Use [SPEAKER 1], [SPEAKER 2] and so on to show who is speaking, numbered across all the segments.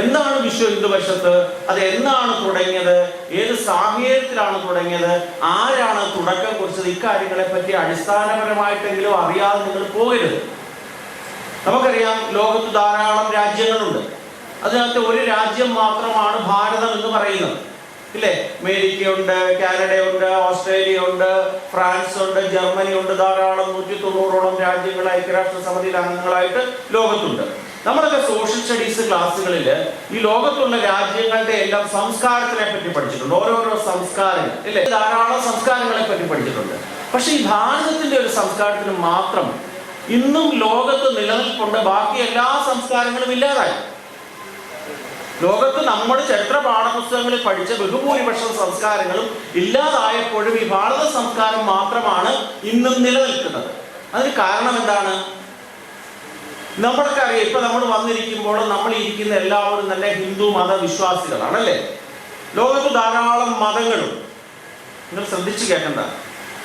[SPEAKER 1] എന്താണ് വിശ്വ ഹിന്ദു പരിഷത്ത്? അത് എന്നാണ് തുടങ്ങിയത്? ഏത് സാഹചര്യത്തിലാണ് തുടങ്ങിയത്? ആരാണ് തുടക്കം കുറിച്ചത്? ഇക്കാര്യങ്ങളെ പറ്റി അടിസ്ഥാനപരമായിട്ടെങ്കിലും അറിയാതെ നിങ്ങൾ പോകരുത്. നമുക്കറിയാം ലോകത്ത് ധാരാളം രാജ്യങ്ങളുണ്ട്. അതിനകത്ത് ഒരു രാജ്യം മാത്രമാണ് ഭാരതം എന്ന് പറയുന്നത്. ഇല്ലേ? അമേരിക്കയുണ്ട് കാനഡയുണ്ട് ഓസ്ട്രേലിയ ഉണ്ട് ഫ്രാൻസ് ഉണ്ട് ജർമ്മനി ഉണ്ട് ധാരാളം നൂറ്റി തൊണ്ണൂറോളം രാജ്യങ്ങൾ ഐക്യരാഷ്ട്ര സമിതിയിൽ അംഗങ്ങളായിട്ട് ലോകത്തുണ്ട്. നമ്മളൊക്കെ സോഷ്യൽ സ്റ്റഡീസ് ക്ലാസ്സുകളിൽ ഈ ലോകത്തുള്ള രാജ്യങ്ങളുടെ എല്ലാം സംസ്കാരത്തിനെ പറ്റി പഠിച്ചിട്ടുണ്ട്. ഓരോരോ സംസ്കാരങ്ങൾ അല്ലെ ധാരാളം സംസ്കാരങ്ങളെ പറ്റി പഠിച്ചിട്ടുണ്ട്. പക്ഷെ ഈ ഭാരതത്തിന്റെ ഒരു സംസ്കാരത്തിന് മാത്രം ഇന്നും ലോകത്ത് നിലനിൽപ്പുണ്ട്. ബാക്കി എല്ലാ സംസ്കാരങ്ങളും ഇല്ലാതായി. ലോകത്ത് നമ്മുടെ ചരിത്ര പാഠപുസ്തകങ്ങളിൽ പഠിച്ച ബഹുഭൂരിപക്ഷം സംസ്കാരങ്ങളും ഇല്ലാതായപ്പോഴും ഈ ഭാരത സംസ്കാരം മാത്രമാണ് ഇന്നും നിലനിൽക്കുന്നത്. അതിന് കാരണം എന്താണ്? നമ്മൾക്ക് അറിയാം ഇപ്പൊ നമ്മൾ വന്നിരിക്കുമ്പോൾ നമ്മൾ ഇരിക്കുന്ന എല്ലാവരും നല്ല ഹിന്ദു മത വിശ്വാസികളാണല്ലേ ലോകത്ത് ധാരാളം മതങ്ങളും. നിങ്ങൾ ശ്രദ്ധിച്ചു കേൾക്കണ്ട.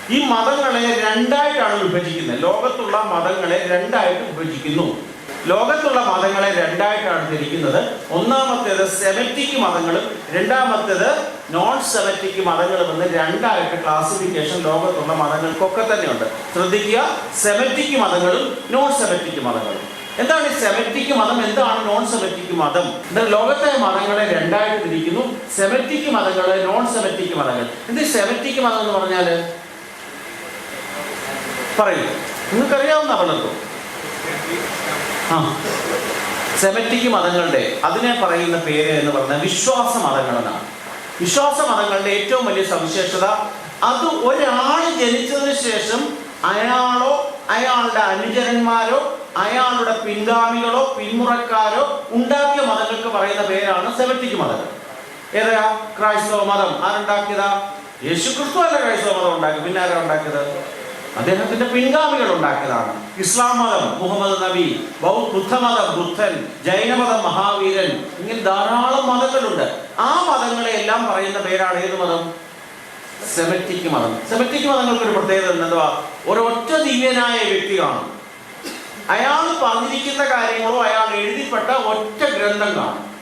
[SPEAKER 1] ഈ മതങ്ങളെ രണ്ടായിട്ടാണ് വിഭജിക്കുന്നത്. ലോകത്തുള്ള മതങ്ങളെ രണ്ടായിട്ട് വിഭജിക്കുന്നു. ലോകത്തുള്ള മതങ്ങളെ രണ്ടായിട്ടാണ് തിരിക്കുന്നത് ഒന്നാമത്തേത് സെമറ്റിക് മതങ്ങളും രണ്ടാമത്തേത് നോൺ സെമറ്റിക് മതങ്ങളും എന്ന് രണ്ടായിട്ട് ക്ലാസിഫിക്കേഷൻ ലോകത്തുള്ള മതങ്ങൾക്കൊക്കെ തന്നെയുണ്ട്. ശ്രദ്ധിക്കുക സെമറ്റിക് മതങ്ങളും നോൺ സെമറ്റിക് മതങ്ങളും. എന്താണ് സെമറ്റിക് മതം? എന്താണ് നോൺ സെമറ്റിക് മതം? എന്നാൽ ലോകത്തെ മതങ്ങളെ രണ്ടായിട്ട് തിരിക്കുന്നു. സെമറ്റിക് മതങ്ങളെ നോൺ സെമറ്റിക് മതങ്ങൾ. എന്ത് സെമറ്റിക് മതം എന്ന് പറഞ്ഞാൽ? പറയൂ. നിങ്ങൾക്കറിയാവുന്ന പലർക്കും. ആ. സെമറ്റിക് മതങ്ങളുടെ അതിനെ പറയുന്ന പേര് എന്ന് പറഞ്ഞാൽ വിശ്വാസ മതങ്ങൾ എന്നാണ്. വിശ്വാസ മതങ്ങളുടെ ഏറ്റവും വലിയ സവിശേഷത അത് ഒരാൾ ജനിച്ചതിന് ശേഷം അയാളോ അയാളുടെ അനുചരന്മാരോ അയാളുടെ പിൻഗാമികളോ പിന്മുറക്കാരോ ഉണ്ടാക്കിയ മതങ്ങൾക്ക് പറയുന്ന പേരാണ് സെമറ്റിക് മതം. ഏതാ? ക്രൈസ്തവ മതം. ആരുണ്ടാക്കിയതാ? യേശു ക്രിസ്തു അല്ല ക്രൈസ്തവ മതം ഉണ്ടാക്കി പിന്നെ ആരാ ഉണ്ടാക്കിയത്? അദ്ദേഹത്തിന്റെ പിൻഗാമികൾ ഉണ്ടാക്കിയതാണ്. ഇസ്ലാം മതം മുഹമ്മദ് നബി ബൗദ്ധ ബുദ്ധമതം ബുദ്ധൻ ജൈനമതം മഹാവീരൻ ഇങ്ങനെ ധാരാളം മതങ്ങളുണ്ട്. ആ മതങ്ങളെ എല്ലാം പറയുന്ന പേരാണ് ഏത് മതം? സെമറ്റിക് മതം. സെമറ്റിക് മതങ്ങൾക്ക് ഒരു പ്രത്യേകത എന്തുവാ ഒരൊറ്റ ദിവ്യനായ വ്യക്തി കാണും. അയാൾ പറഞ്ഞിരിക്കുന്ന കാര്യങ്ങളോ അയാൾ എഴുതിപ്പെട്ട ഒറ്റ ഗ്രന്ഥം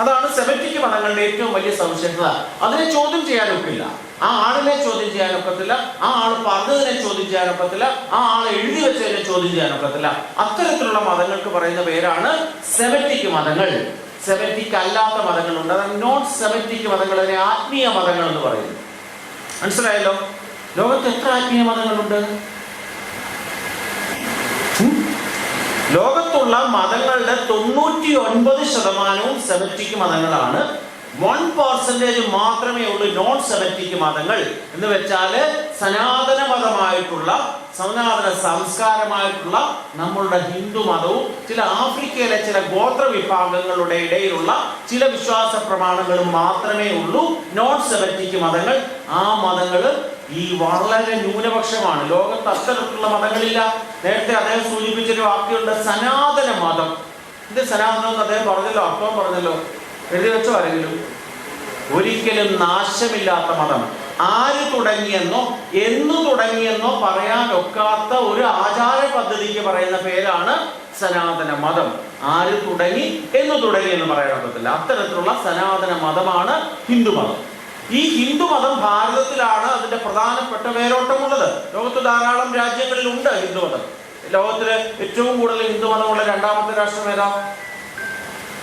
[SPEAKER 1] അതാണ് സെമറ്റിക് മതങ്ങളുടെ ഏറ്റവും വലിയ സവിശേഷത. അതിനെ ചോദ്യം ചെയ്യാനൊക്കില്ല. ആ ആളിനെ ചോദ്യം ചെയ്യാനൊക്കത്തില്ല. ആ ആൾ പറഞ്ഞതിനെ ചോദ്യം ചെയ്യാനൊക്കത്തില്ല. ആ ആൾ എഴുതി വെച്ചതിനെ ചോദ്യം ചെയ്യാനൊക്കത്തില്ല. അത്തരത്തിലുള്ള മതങ്ങൾക്ക് പറയുന്ന പേരാണ് സെമറ്റിക് മതങ്ങൾ. സെമറ്റിക് അല്ലാത്ത മതങ്ങളുണ്ട്. അതാണ് നോൺ സെമറ്റിക് മതങ്ങൾ അതിനെ ആത്മീയ മതങ്ങൾ എന്ന് പറയുന്നു മനസ്സിലായല്ലോ? ലോകത്ത് എത്ര ആത്മീയ മതങ്ങളുണ്ട്? ലോകത്തുള്ള മതങ്ങളുടെ തൊണ്ണൂറ്റി ഒൻപത് ശതമാനവും സെമറ്റിക് മതങ്ങളാണ്. വൺ പെർസെന്റേജ് മാത്രമേ ഉള്ളൂ നോൺ സെമറ്റിക് മതങ്ങൾ. എന്ന് വെച്ചാൽ സനാതന മതമായിട്ടുള്ള സനാതന സംസ്കാരമായിട്ടുള്ള നമ്മളുടെ ഹിന്ദു മതവും ചില ആഫ്രിക്കയിലെ ചില ഗോത്ര വിഭാഗങ്ങളുടെ ഇടയിലുള്ള ചില വിശ്വാസ പ്രമാണങ്ങളും മാത്രമേ ഉള്ളൂ നോൺ സെമറ്റിക് മതങ്ങൾ. ആ മതങ്ങൾ ഈ വളരെ ന്യൂനപക്ഷമാണ്. ലോകത്ത് അത്തരത്തിലുള്ള മതങ്ങളില്ല. നേരത്തെ അദ്ദേഹം സൂചിപ്പിച്ചൊരു വാക്യമുണ്ട് സനാതന മതം. ഇത് സനാതനം എന്ന് അദ്ദേഹം പറഞ്ഞല്ലോ അർത്ഥം പറഞ്ഞല്ലോ. എഴുതി വെച്ചോ ആരെങ്കിലും. ഒരിക്കലും നാശമില്ലാത്ത മതം. ആര് തുടങ്ങിയെന്നോ എന്ന് തുടങ്ങിയെന്നോ പറയാൻ ഒക്കാത്ത ഒരു ആചാര പദ്ധതിക്ക് പറയുന്ന പേരാണ് സനാതന മതം. ആര് തുടങ്ങി എന്ന് തുടങ്ങി എന്ന് പറയാൻ പറ്റത്തില്ല അത്തരത്തിലുള്ള സനാതന മതമാണ് ഹിന്ദു മതം. ഈ ഹിന്ദു മതം ഭാരതത്തിലാണ് അതിന്റെ പ്രധാനപ്പെട്ട വേരോട്ടമുള്ളത് ലോകത്ത് ധാരാളം രാജ്യങ്ങളിൽ ഉണ്ട് ഹിന്ദു മതം. ലോകത്തിലെ ഏറ്റവും കൂടുതൽ ഹിന്ദു മതമുള്ള രണ്ടാമത്തെ രാഷ്ട്രം ഏതാ?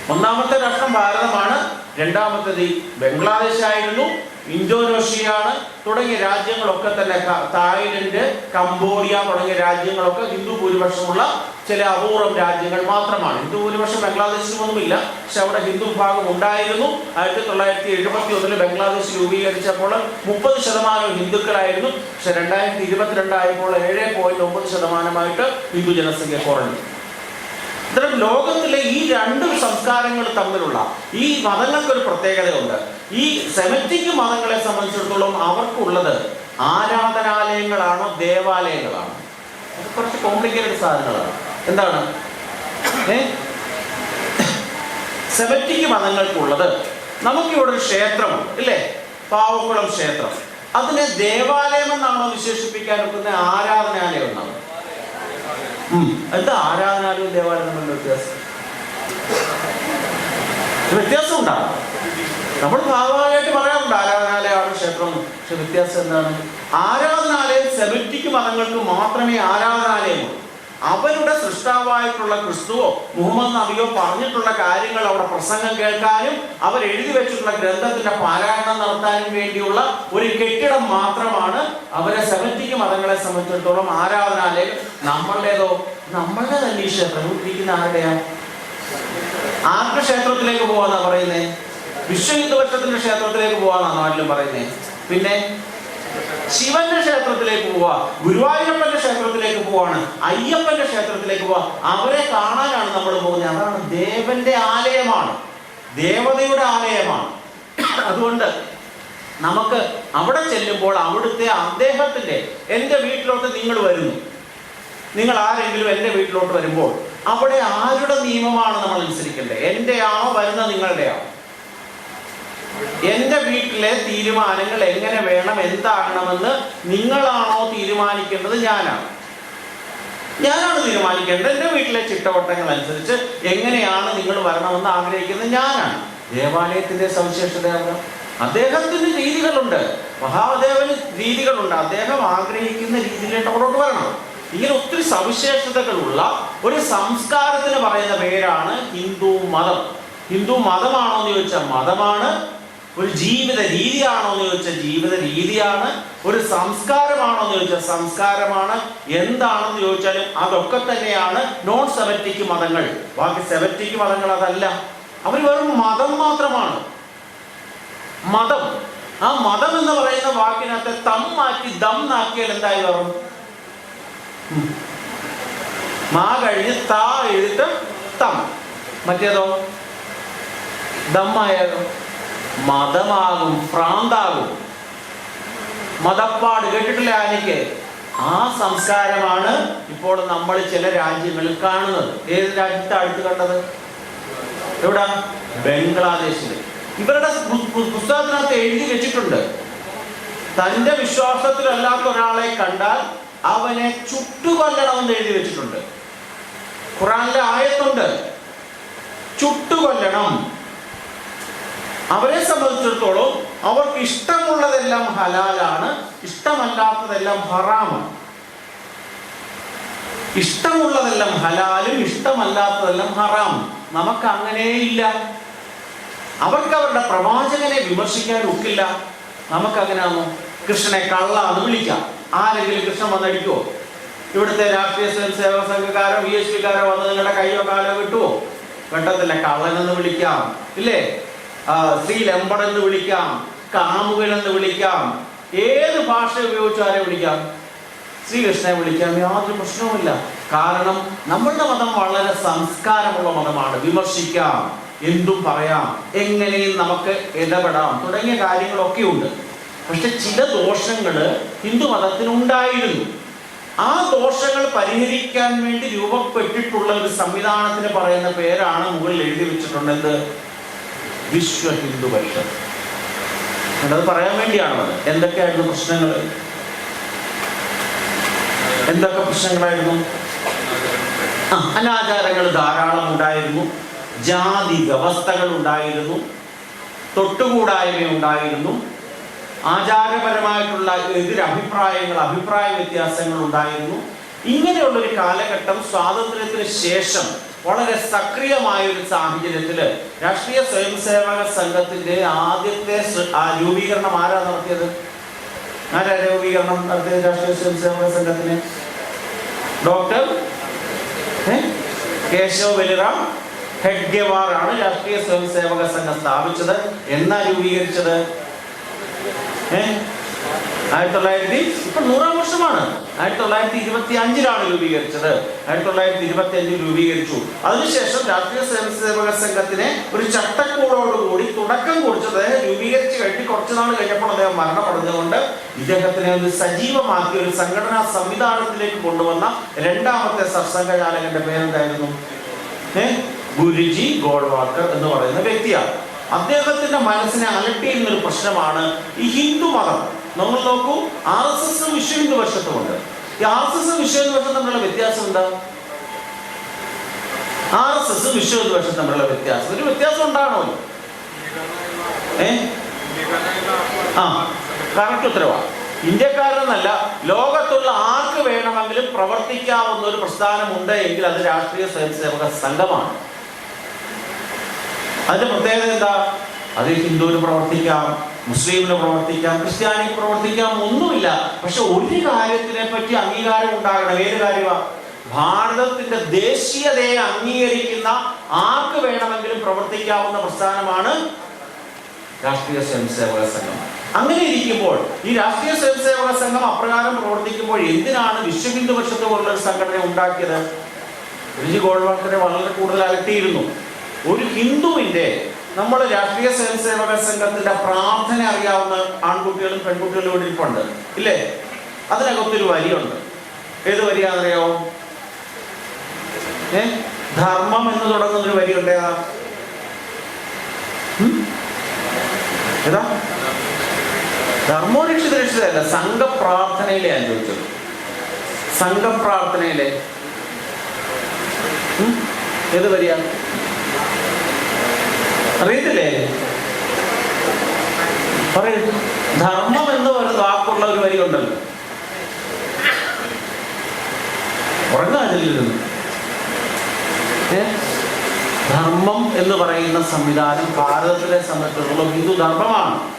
[SPEAKER 1] ഒന്നാമത്തെ രാഷ്ട്രം ഭാരതമാണ്. രണ്ടാമത്തേത് ബംഗ്ലാദേശ് ആയിരുന്നു. ഇന്തോനേഷ്യയാണ് തുടങ്ങിയ രാജ്യങ്ങളൊക്കെ തന്നെ തായ്ലൻഡ് കംബോഡിയ തുടങ്ങിയ രാജ്യങ്ങളൊക്കെ ഹിന്ദു ഭൂരിപക്ഷമുള്ള ചില അപൂർവം രാജ്യങ്ങൾ മാത്രമാണ്. ഹിന്ദു ഭൂരിപക്ഷം ബംഗ്ലാദേശിലൊന്നുമില്ല പക്ഷെ അവിടെ ഹിന്ദു വിഭാഗം ഉണ്ടായിരുന്നു. ആയിരത്തി തൊള്ളായിരത്തി എഴുപത്തി ഒന്നിൽ ബംഗ്ലാദേശ് രൂപീകരിച്ചപ്പോൾ മുപ്പത് ശതമാനം ഹിന്ദുക്കളായിരുന്നു. പക്ഷെ രണ്ടായിരത്തി ഇരുപത്തിരണ്ടായപ്പോൾ ഏഴ് പോയിന്റ് ഒമ്പത് ശതമാനമായിട്ട് ഹിന്ദു ജനസംഖ്യ കുറഞ്ഞു. ഇത്തരം ലോകത്തിലെ ഈ രണ്ട് സംസ്കാരങ്ങൾ തമ്മിലുള്ള ഈ മതങ്ങൾക്ക് ഒരു പ്രത്യേകതയുണ്ട്. ഈ സെമറ്റിക് മതങ്ങളെ സംബന്ധിച്ചിടത്തോളം അവർക്കുള്ളത് ആരാധനാലയങ്ങളാണോ ദേവാലയങ്ങളാണോ? കുറച്ച് കോംപ്ലിക്കേറ്റഡ് സാധനങ്ങളാണ്. എന്താണ്? സെമറ്റിക് മതങ്ങൾക്കുള്ളത് നമുക്കിവിടെ ഒരു ക്ഷേത്രമുണ്ട് ഇല്ലേ? പാവക്കുളം ക്ഷേത്രം. അതിനെ ദേവാലയം എന്നാണോ വിശേഷിപ്പിക്കാൻ ഒക്കുന്ന ആരാധനാലയം എന്നാണ്. എന്താ ആരാധനാലയവും ദേവാലയം തമ്മിലുള്ള വ്യത്യാസം? വ്യത്യാസം ഉണ്ടാകും നമ്മൾ സ്വാഭാവികമായിട്ട് പറയാറുണ്ട് ആരാധനാലയമാണ് ക്ഷേത്രം. പക്ഷെ വ്യത്യാസം എന്താണ്? ആരാധനാലയം സെമിറ്റിക് മതങ്ങൾക്ക് മാത്രമേ ആരാധനാലയമുള്ളൂ അവരുടെ സൃഷ്ടാവായിട്ടുള്ള ക്രിസ്തുവോ മുഹമ്മദ് നബിയോ പറഞ്ഞിട്ടുള്ള കാര്യങ്ങൾ അവിടെ പ്രസംഗം കേൾക്കാനും അവർ എഴുതി വെച്ചിട്ടുള്ള ഗ്രന്ഥത്തിന്റെ പാരായണം നടത്താനും വേണ്ടിയുള്ള ഒരു കെട്ടിടം മാത്രമാണ് അവരെ സെമിറ്റിക് മതങ്ങളെ സംബന്ധിച്ചിടത്തോളം ആരാധനാലയം. നമ്മളുടേതോ? നമ്മളുടെ തന്നെ ഈ ക്ഷേത്രം. ഇരിക്കുന്ന ആരുടെയാ? ആർക്ക് ക്ഷേത്രത്തിലേക്ക് പോവാന്നാ പറയുന്നേ? വിശ്വ ഹിന്ദുപക്ഷത്തിന്റെ ക്ഷേത്രത്തിലേക്ക് പോവാന്നാ നാട്ടിലും പറയുന്നേ. പിന്നെ ശിവന്റെ ക്ഷേത്രത്തിലേക്ക് പോവാ ഗുരുവായൂരപ്പന്റെ ക്ഷേത്രത്തിലേക്ക് പോവാണ് അയ്യപ്പന്റെ ക്ഷേത്രത്തിലേക്ക് പോവാ. അവരെ കാണാനാണ് നമ്മൾ പോകുന്നത്. അതാണ് ദേവന്റെ ആലയമാണ്. ദേവതയുടെ ആലയമാണ്. അതുകൊണ്ട് നമുക്ക് അവിടെ ചെല്ലുമ്പോൾ അവിടുത്തെ അദ്ദേഹത്തിന്റെ എന്റെ വീട്ടിലോട്ട് നിങ്ങൾ വരുന്നു. നിങ്ങൾ ആരെങ്കിലും എന്റെ വീട്ടിലോട്ട് വരുമ്പോൾ അവിടെ ആരുടെ നിയമമാണ് നമ്മൾ അനുസരിക്കേണ്ടത്? എന്റെ ആ വരുന്ന നിങ്ങളുടെയാണോ? എന്റെ വീട്ടിലെ തീരുമാനങ്ങൾ എങ്ങനെ വേണം എന്താകണമെന്ന് നിങ്ങളാണോ തീരുമാനിക്കേണ്ടത് ഞാനാണ്. ഞാനാണ് തീരുമാനിക്കേണ്ടത്. എന്റെ വീട്ടിലെ ചിട്ടവട്ടങ്ങൾ അനുസരിച്ച് എങ്ങനെയാണ് നിങ്ങൾ വരണമെന്ന് ആഗ്രഹിക്കുന്നത് ഞാനാണ്. ദേവാലയത്തിന്റെ സവിശേഷതയാണ് അദ്ദേഹത്തിന് രീതികളുണ്ട്. മഹാദേവന് രീതികളുണ്ട്. അദ്ദേഹം ആഗ്രഹിക്കുന്ന രീതിയിലേക്ക് അവരോട് വരണം. ഇങ്ങനെ ഒത്തിരി സവിശേഷതകളുള്ള ഒരു സംസ്കാരത്തിന് പറയുന്ന പേരാണ് ഹിന്ദു മതം. ഹിന്ദു മതമാണോ എന്ന് ചോദിച്ചാൽ മതമാണ് ഒരു ജീവിത രീതിയാണോ എന്ന് ചോദിച്ചാൽ ജീവിത രീതിയാണ് ഒരു സംസ്കാരമാണോ എന്ന് ചോദിച്ചാൽ സംസ്കാരമാണ് എന്താണെന്ന് ചോദിച്ചാലും അതൊക്കെ തന്നെയാണ് നോൺ സെവറ്റിക് മതങ്ങൾ. ബാക്കി സെവറ്റിക് മതങ്ങൾ അതല്ല. അവർ വെറും മതം മാത്രമാണ്. മതം. ആ മതം എന്ന് പറയുന്ന വാക്കിനകത്ത് തം മാറ്റി ദം നാക്കിയാൽ എന്തായി വരും മാ കഴിഞ്ഞ് താ എഴുത്ത് തം. മറ്റേതോ? ദമ്മായാലോ മതമാകും ഭ്രാന്താകും. മതപ്പാട് കേട്ടിട്ടില്ല ആനയ്ക്ക്? ആ സംസ്കാരമാണ് ഇപ്പോൾ നമ്മൾ ചില രാജ്യങ്ങളിൽ കാണുന്നത്. ഏത് രാജ്യത്തെ അടുത്ത് കണ്ടത്? എവിടെ? ബംഗ്ലാദേശിൽ ഇവരുടെ പുസ്തകത്തിനകത്ത് എഴുതി വെച്ചിട്ടുണ്ട്. തന്റെ വിശ്വാസത്തിലല്ലാത്ത ഒരാളെ കണ്ടാൽ അവനെ ചുട്ടുകൊല്ലണമെന്ന് എഴുതി വെച്ചിട്ടുണ്ട്. ഖുറാനിലെ ആയത്തുണ്ട്. ചുട്ടുകൊല്ലണം. അവരെ സംബന്ധിച്ചിടത്തോളം അവർക്ക് ഇഷ്ടമുള്ളതെല്ലാം ഹലാലാണ് ഇഷ്ടമല്ലാത്തതെല്ലാം ഹറാമാണ്. ഇഷ്ടമുള്ളതെല്ലാം ഹലാലും ഇഷ്ടമല്ലാത്തതെല്ലാം ഹറാമും. നമുക്ക് അങ്ങനെയില്ല അവർക്ക് അവരുടെ പ്രവാചകനെ വിമർശിക്കാൻ ഒക്കില്ല. നമുക്ക് അങ്ങനെയാണോ കൃഷ്ണനെ കള്ള എന്ന് വിളിക്കാം. ആരെങ്കിലും കൃഷ്ണൻ വന്നടിക്കുവോ? ഇവിടുത്തെ രാഷ്ട്രീയ സ്വയം സേവക സംഘക്കാരോ വി എസ് പിക്കാരോ വന്ന് നിങ്ങളുടെ കയ്യോ കാലോ കിട്ടുവോ വെട്ടത്തില്ല കള്ളനെന്ന് വിളിക്കാം. ഇല്ലേ? ശ്രീലമ്പടെന്ന് വിളിക്കാം കാമുകനെന്ന് വിളിക്കാം ഏത് ഭാഷ ഉപയോഗിച്ച് ആരെ വിളിക്കാം? ശ്രീകൃഷ്ണനെ വിളിക്കാൻ യാതൊരു പ്രശ്നവുമില്ല. കാരണം നമ്മളുടെ മതം വളരെ സംസ്കാരമുള്ള മതമാണ്. വിമർശിക്കാം എന്തും പറയാം എങ്ങനെയും നമുക്ക് ഇടപെടാം തുടങ്ങിയ കാര്യങ്ങളൊക്കെ ഉണ്ട്. പക്ഷെ ചില ദോഷങ്ങൾ ഹിന്ദു മതത്തിനുണ്ടായിരുന്നു. ആ ദോഷങ്ങൾ പരിഹരിക്കാൻ വേണ്ടി രൂപപ്പെട്ടിട്ടുള്ള ഒരു സംവിധാനത്തിന് പറയുന്ന പേരാണ് മുകളിൽ എഴുതി വെച്ചിട്ടുണ്ട് എന്ത് വിശ്വ ഹിന്ദു പരിഷത്ത് അത് പറയാൻ വേണ്ടിയാണ് എന്തൊക്കെയായിരുന്നു പ്രശ്നങ്ങൾ എന്തൊക്കെ പ്രശ്നങ്ങളായിരുന്നു? അനാചാരങ്ങൾ ധാരാളം ഉണ്ടായിരുന്നു. ജാതി വ്യവസ്ഥകൾ ഉണ്ടായിരുന്നു. തൊട്ടുകൂടായ്മ ഉണ്ടായിരുന്നു. ആചാരപരമായിട്ടുള്ള എതിരഭിപ്രായങ്ങൾ അഭിപ്രായ വ്യത്യാസങ്ങൾ ഉണ്ടായിരുന്നു. ഇങ്ങനെയുള്ളൊരു കാലഘട്ടം സ്വാതന്ത്ര്യത്തിന് ശേഷം വളരെ സക്രിയമായ ഒരു സാഹചര്യത്തിൽ രാഷ്ട്രീയ സ്വയംസേവക സംഘത്തിന്റെ ആദ്യത്തെ രൂപീകരണം ആരാ നടത്തിയത്? ആരാ രൂപീകരണം നടത്തിയത് രാഷ്ട്രീയ സ്വയംസേവക സംഘത്തിന്? ഡോക്ടർ? കേശവ ബലിറാം? ഹെഡ്ഗെവാറാണ് രാഷ്ട്രീയ സ്വയംസേവക സംഘം സ്ഥാപിച്ചത്. എന്നാ രൂപീകരിച്ചത്? ഏ? ആയിരത്തി തൊള്ളായിരത്തി ഇപ്പൊ നൂറാം വർഷമാണ്. ആയിരത്തി തൊള്ളായിരത്തി ഇരുപത്തി അഞ്ചിലാണ് രൂപീകരിച്ചത്. ആയിരത്തി തൊള്ളായിരത്തി ഇരുപത്തി അഞ്ചിൽ രൂപീകരിച്ചു. അതിനുശേഷം രാഷ്ട്രീയ സ്വയംസേവക സംഘത്തിനെ ഒരു ചട്ടക്കൂടോടുകൂടി തുടക്കം കുറിച്ചത് രൂപീകരിച്ച് കഴിഞ്ഞ് കുറച്ചു നാൾ കഴിഞ്ഞപ്പോൾ അദ്ദേഹം മരണപ്പെടുന്നതുകൊണ്ട് ഇദ്ദേഹത്തിനെ ഒരു സജീവമാക്കി ഒരു സംഘടനാ സംവിധാനത്തിലേക്ക് കൊണ്ടുവന്ന രണ്ടാമത്തെ സർസംഘചാലകന്റെ പേരെന്തായിരുന്നു? ഏ? ഗുരുജി ഗോൾവാക്കർ എന്ന് പറയുന്ന വ്യക്തിയാണ്. അദ്ദേഹത്തിന്റെ മനസ്സിനെ അലട്ടിയിരുന്ന ഒരു പ്രശ്നമാണ് ഈ ഹിന്ദു മതം. നമ്മൾ നോക്കൂ ആർ എസ് എസും വിശ്വ വശത്തുമുണ്ട്. ഈ ആർ എസ് എസും വിശ്വ വശം തമ്മിലുള്ള വ്യത്യാസം എന്താ? ആർ എസ് എസ് വിശ്വ വശം തമ്മിലുള്ള വ്യത്യാസം. ഒരു വ്യത്യാസം ഉണ്ടാണോ? ഏ? ആ കറക്റ്റ് ഉത്തരവാ. ഇന്ത്യക്കാരെന്നല്ല ലോകത്തുള്ള ആർക്ക് വേണമെങ്കിലും പ്രവർത്തിക്കാവുന്ന ഒരു പ്രസ്ഥാനമുണ്ട് എങ്കിൽ അത് രാഷ്ട്രീയ സ്വയംസേവക സംഘമാണ്. അതിന്റെ പ്രത്യേകത എന്താ? അത് ഹിന്ദുവിന് പ്രവർത്തിക്കാം മുസ്ലിമിന് പ്രവർത്തിക്കാം ക്രിസ്ത്യാനിക്ക് പ്രവർത്തിക്കാം ഒന്നുമില്ല. പക്ഷെ ഒരു കാര്യത്തിനെ പറ്റി അംഗീകാരം ഉണ്ടാകണം. ഏത് കാര്യമാണ് ഭാരതത്തിന്റെ ദേശീയതയെ അംഗീകരിക്കുന്ന ആർക്ക് വേണമെങ്കിലും പ്രവർത്തിക്കാവുന്ന പ്രസ്ഥാനമാണ് രാഷ്ട്രീയ സ്വയംസേവക സംഘം. അങ്ങനെ ഇരിക്കുമ്പോൾ ഈ രാഷ്ട്രീയ സ്വയംസേവക സംഘം അപ്രകാരം പ്രവർത്തിക്കുമ്പോൾ എന്തിനാണ് വിശ്വ ഹിന്ദു പോലുള്ള സംഘടന ഉണ്ടാക്കിയത്? ഗോൾവാൾക്കറെ വളരെ കൂടുതൽ അലട്ടിയിരുന്നു. ഒരു ഹിന്ദുവിന്റെ നമ്മുടെ രാഷ്ട്രീയ സ്വയംസേവക സംഘത്തിന്റെ പ്രാർത്ഥന അറിയാവുന്ന ആൺകുട്ടികളും പെൺകുട്ടികളും ഇവിടെ ഇരിപ്പുണ്ട്. ഇല്ലേ? അതിനകത്തൊരു വരിയുണ്ട്. ഏത് വരിയാണെന്നറിയാവോ ഏ? ധർമ്മം എന്ന് തുടങ്ങുന്ന ഒരു വരിയുണ്ട് ഏതാ? ധർമ്മോ ധർമ്മോരക്ഷിത രക്ഷിതല്ല സംഘപ്രാർത്ഥനയിലെ ഞാൻ ചോദിച്ചത്. സംഘപ്രാർത്ഥനയിലെ? ഏത് വരിക അറിയത്തില്ലേ? പറയൂ. ധർമ്മം എന്ന് ഒരു വാക്കുള്ള ഒരു വരി ഉണ്ടല്ലോ. ഉറങ്ങാതില്ലിരുന്നു ധർമ്മം എന്ന് പറയുന്ന സംവിധാനം ഭാരതത്തിലെ സംബന്ധിച്ചിടത്തോളം ഹിന്ദു ധർമ്മമാണ്.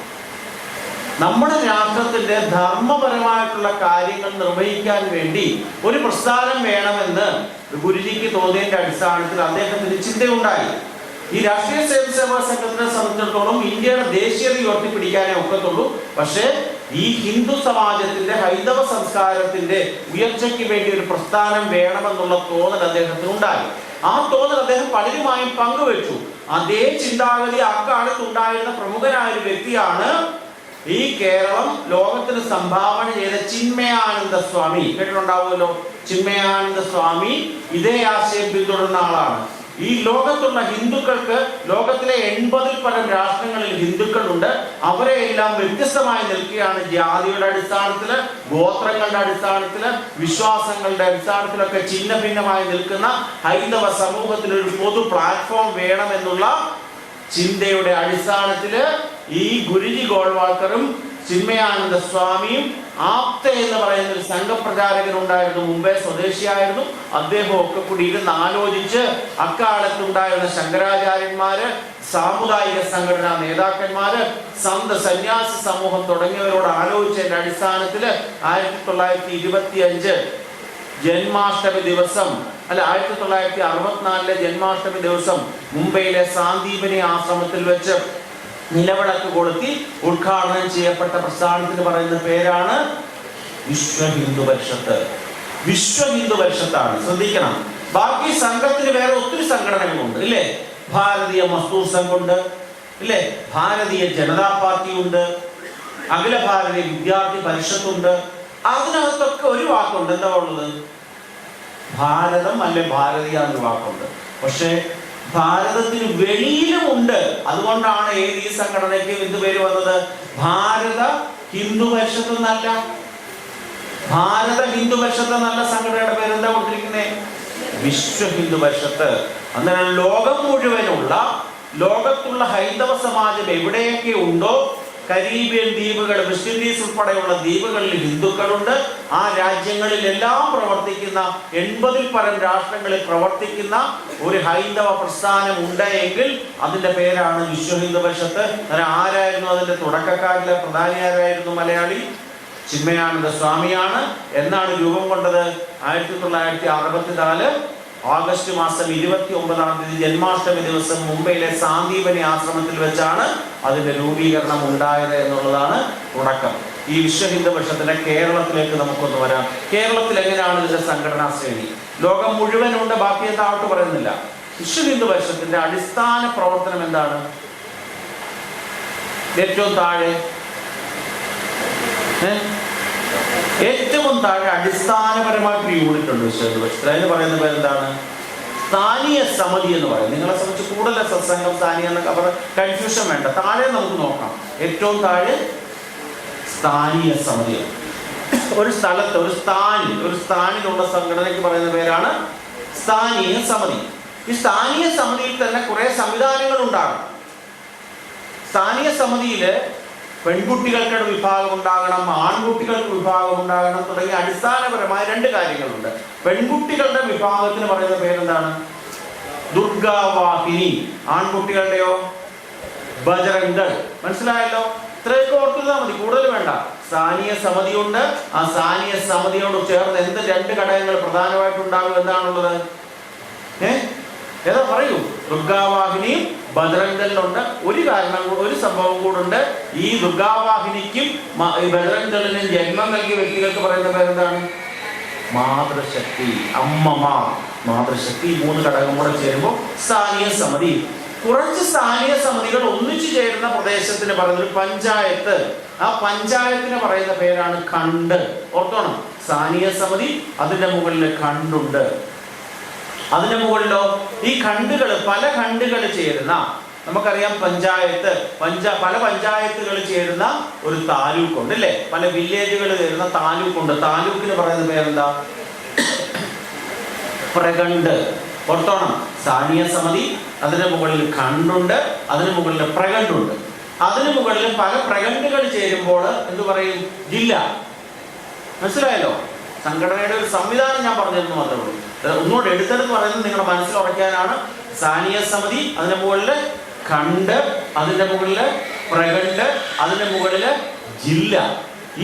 [SPEAKER 1] നമ്മുടെ രാഷ്ട്രത്തിന്റെ ധർമ്മപരമായിട്ടുള്ള കാര്യങ്ങൾ നിർവഹിക്കാൻ വേണ്ടി ഒരു പ്രസ്ഥാനം വേണമെന്ന് ഗുരുജിക്ക് തോന്നിയതിന്റെ അടിസ്ഥാനത്തിൽ അദ്ദേഹത്തിന് ചിന്തയുണ്ടായി. ഈ രാഷ്ട്രീയ സ്വയം സേവാ സംഘത്തിനെ സംബന്ധിച്ചിടത്തോളം ഇന്ത്യയുടെ ദേശീയത ഉയർത്തിപ്പിടിക്കാനേ ഒക്കത്തുള്ളൂ. പക്ഷേ ഈ ഹിന്ദു സമാജത്തിന്റെ ഹൈന്ദവ സംസ്കാരത്തിന്റെ ഉയർച്ചയ്ക്ക് വേണ്ടി ഒരു പ്രസ്ഥാനം വേണമെന്നുള്ള തോന്നൽ അദ്ദേഹത്തിന് ഉണ്ടായി. ആ തോന്നൽ അദ്ദേഹം പലരുമായും പങ്കുവെച്ചു. അതേ ചിന്താഗതി അക്കാലത്ത് ഉണ്ടായിരുന്ന പ്രമുഖനായ ഒരു വ്യക്തിയാണ് ഈ കേരളം ലോകത്തിന് സംഭാവന ചെയ്ത ചിന്മയാനന്ദ സ്വാമി. കേട്ടിട്ടുണ്ടാവുമല്ലോ? ചിന്മയാനന്ദ സ്വാമി ഇതേ ആശയം പിന്തുടരുന്ന ആളാണ്. ഈ ലോകത്തുള്ള ഹിന്ദുക്കൾക്ക് ലോകത്തിലെ എൺപതിൽ പരം രാഷ്ട്രങ്ങളിൽ ഹിന്ദുക്കളുണ്ട്. അവരെ എല്ലാം വ്യത്യസ്തമായി നിൽക്കുകയാണ് ജാതിയുടെ അടിസ്ഥാനത്തിൽ ഗോത്രങ്ങളുടെ അടിസ്ഥാനത്തിൽ വിശ്വാസങ്ങളുടെ അടിസ്ഥാനത്തിലൊക്കെ ചിഹ്ന ഭിന്നമായി നിൽക്കുന്ന ഹൈന്ദവ സമൂഹത്തിന് ഒരു പൊതു പ്ലാറ്റ്ഫോം വേണമെന്നുള്ള ചിന്തയുടെ അടിസ്ഥാനത്തിൽ ഈ ഗുരുജി ഗോൾവാൾക്കറും ചിന്മയാനന്ദ സ്വാമിയും ആപ്ത എന്ന് പറയുന്ന ഒരു സംഘപ്രചാരകൻ ഉണ്ടായിരുന്നു മുംബൈ സ്വദേശിയായിരുന്നു. അദ്ദേഹം ഒക്കെ കൂടി ഇരുന്ന് ആലോചിച്ച് അക്കാലത്തുണ്ടായിരുന്ന ശങ്കരാചാര്യന്മാര് സാമുദായിക സംഘടനാ നേതാക്കന്മാര് സന്ത സന്യാസി സമൂഹം തുടങ്ങിയവരോട് ആലോചിച്ചതിന്റെ അടിസ്ഥാനത്തിൽ ആയിരത്തി തൊള്ളായിരത്തി ഇരുപത്തി അഞ്ച് ജന്മാഷ്ടമി ദിവസം അല്ല ആയിരത്തി തൊള്ളായിരത്തി അറുപത്തിനാലിലെ ജന്മാഷ്ടമി ദിവസം മുംബൈയിലെ സാന്ദീപനി ആശ്രമത്തിൽ വെച്ച് നിലവിളക്ക് കൊളുത്തി ഉദ്ഘാടനം ചെയ്യപ്പെട്ട പ്രസ്ഥാനത്തിന് പറയുന്ന പേരാണ് വിശ്വ ഹിന്ദു പരിഷത്ത്. വിശ്വ ഹിന്ദു പരിഷത്താണ്. ശ്രദ്ധിക്കണം. ബാക്കി സംഘത്തിന് വേറെ ഒത്തിരി സംഘടനകളുണ്ട് ഇല്ലേ? ഭാരതീയ മസ്ദൂർ സംഘമുണ്ട് ഇല്ലേ? ഭാരതീയ ജനതാ പാർട്ടി ഉണ്ട് അഖില ഭാരതീയ വിദ്യാർത്ഥി പരിഷത്തുണ്ട്. അതിനകത്തൊക്കെ ഒരു വാക്കുണ്ട്. എന്താ ഉള്ളത്? ഭാരതം അല്ലെ ഭാരതീയ എന്നൊരു വാക്കുണ്ട്. പക്ഷേ ഭാരതത്തിന് വെളിയിലും ഉണ്ട് അതുകൊണ്ടാണ് ഏത് ഈ സംഘടനയ്ക്ക് എന്ത് പേര് വന്നത്? ഭാരത ഹിന്ദു നല്ല ഭാരത ഹിന്ദു നല്ല സംഘടനയുടെ പേര്. എന്താ കൊടുത്തിരിക്കുന്നത് വിശ്വ ഹിന്ദു അന്നേരം ലോകം മുഴുവനുള്ള ലോകത്തുള്ള ഹൈന്ദവ സമാജം എവിടെയൊക്കെ ഉണ്ടോ കരീബിയൻ ദ്വീപുകൾ വെസ്റ്റ് ഇൻഡീസ് ഉൾപ്പെടെയുള്ള ദ്വീപുകളിൽ ഹിന്ദുക്കളുണ്ട്. ആ രാജ്യങ്ങളിലെല്ലാം പ്രവർത്തിക്കുന്ന എൺപതിൽ പരം രാഷ്ട്രങ്ങളിൽ പ്രവർത്തിക്കുന്ന ഒരു ഹൈന്ദവ പ്രസ്ഥാനം ഉണ്ടെങ്കിൽ അതിന്റെ പേരാണ് വിശ്വ ഹിന്ദു പരിഷത്ത്. ആരായിരുന്നു അതിന്റെ തുടക്കക്കാരിലെ പ്രധാനിയാരായിരുന്നു മലയാളി? ചിന്മയാനന്ദ സ്വാമിയാണ്. എന്നാണ് രൂപം കൊണ്ടത്? ആയിരത്തി തൊള്ളായിരത്തി അറുപത്തിനാല് ഓഗസ്റ്റ് മാസം ഇരുപത്തി ഒമ്പതാം തീയതി ജന്മാഷ്ടമി ദിവസം മുംബൈയിലെ സാന്ദീപനി ആശ്രമത്തിൽ വെച്ചാണ് അതിന്റെ രൂപീകരണം ഉണ്ടായത് എന്നുള്ളതാണ് തുടക്കം. ഈ വിശ്വ കേരളത്തിലേക്ക് നമുക്കൊന്ന് വരാം. കേരളത്തിൽ എങ്ങനെയാണ് ഇതിന്റെ സംഘടനാ ശ്രേണി? ലോകം മുഴുവനുണ്ട് ബാക്കി എന്താവട്ട് പറയുന്നില്ല. വിശ്വ അടിസ്ഥാന പ്രവർത്തനം എന്താണ്? ഏറ്റവും താഴെ താഴെ അടിസ്ഥാനപരമായിട്ട് യൂണിറ്റ് ഉണ്ട് വിശ്വസിക്കുന്നത് അതിന് പറയുന്ന പേര് എന്താണ് സ്ഥാനീയ സമിതി എന്ന് പറയും. നിങ്ങളെ സംബന്ധിച്ച് കൂടുതൽ സത്സംഗം സ്ഥാനീയ എന്നൊക്കെ പറഞ്ഞ കൺഫ്യൂഷൻ വേണ്ട. താഴെ നമുക്ക് നോക്കാം. ഏറ്റവും താഴെ സ്ഥാനീയ സമിതി ഒരു സ്ഥലത്ത് ഒരു സ്ഥാനി ഒരു സ്ഥാനിലുള്ള സംഘടനയ്ക്ക് പറയുന്ന പേരാണ് സ്ഥാനീയ സമിതി ഈ സ്ഥാനീയ സമിതിയിൽ തന്നെ കുറെ സംവിധാനങ്ങൾ ഉണ്ടാകും. സ്ഥാനീയ സമിതിയിൽ പെൺകുട്ടികൾക്കൊരു വിഭാഗം ഉണ്ടാകണം ആൺകുട്ടികൾക്ക് വിഭാഗം ഉണ്ടാകണം തുടങ്ങിയ അടിസ്ഥാനപരമായ രണ്ട് കാര്യങ്ങളുണ്ട്. പെൺകുട്ടികളുടെ വിഭാഗത്തിന് പറയുന്ന പേരെന്താണ്? ദുർഗാവാഹിനി. ആൺകുട്ടികളുടെയോ? ബജരംഗൾ. മനസ്സിലായല്ലോ? ഇത്രയൊക്കെ ഓർത്തിരുന്നാൽ മതി കൂടുതൽ വേണ്ട. സാനിയ സമിതിയുണ്ട്. ആ സാനിയ സമിതിയോട് ചേർന്ന് എന്ത് രണ്ട് ഘടകങ്ങൾ പ്രധാനമായിട്ടുണ്ടാകും? എന്താണുള്ളത്? ഏ? ഏതാ പറയൂ. ദുർഗാവാഹിനിയും ബജറംഗലിനുണ്ട് ഒരു കാരണം ഒരു സംഭവം കൂടുണ്ട് ഈ ദുർഗാവാഹിനിക്കും ബജറംഗലിനും ജന്മം നൽകിയ വ്യക്തികൾക്ക് പറയുന്ന പേരെന്താണ്? മാതൃശക്തി. അമ്മമാർ മാതൃശക്തി. മൂന്ന് ഘടകം കൂടെ ചേരുമ്പോൾ സ്ഥാനീയ സമിതി. കുറച്ച് സ്ഥാനീയ സമിതികൾ ഒന്നിച്ചു ചേരുന്ന പ്രദേശത്തിന് പറയുന്ന ഒരു പഞ്ചായത്ത്. ആ പഞ്ചായത്തിന് പറയുന്ന പേരാണ് കണ്ട് ഓർത്തോണം. സ്ഥാനീയ സമിതി അതിന്റെ മുകളിൽ ഖണ്ടുണ്ട് അതിന്റെ മുകളിലോ ഈ ഖണ്ഡുകൾ പല ഖണ്ഡുകൾ ചേരുന്ന നമുക്കറിയാം പഞ്ചായത്ത് പഞ്ച പല പഞ്ചായത്തുകൾ ചേരുന്ന ഒരു താലൂക്ക് ഉണ്ട് അല്ലേ? പല വില്ലേജുകൾ ചേരുന്ന താലൂക്ക് ഉണ്ട് താലൂക്കിന് പറയുന്ന പേരെന്താ? പ്രകണ്ട് ഓർത്തോണം. സാനിയ സമിതി അതിന് മുകളിൽ ഖണ്ടുണ്ട് അതിന് മുകളിൽ പ്രകണ്ടുണ്ട് അതിന് മുകളിൽ പല പ്രകണ്ടുകൾ ചേരുമ്പോൾ എന്ത് പറയും? ജില്ല. മനസ്സിലായല്ലോ? സംഘടനയുടെ ഒരു സംവിധാനം ഞാൻ പറഞ്ഞിരുന്നു മാത്രമേ ഉള്ളൂ. ഒന്നുകൂടെ എടുത്തെടുത്ത് പറയുന്നത് നിങ്ങളുടെ മനസ്സിൽ ഉറയ്ക്കാനാണ്. സാനിയ സമിതി അതിന്റെ മുകളിൽ കണ്ട് അതിന്റെ മുകളിൽ പ്രകണ്ട് അതിന്റെ മുകളിൽ ജില്ല.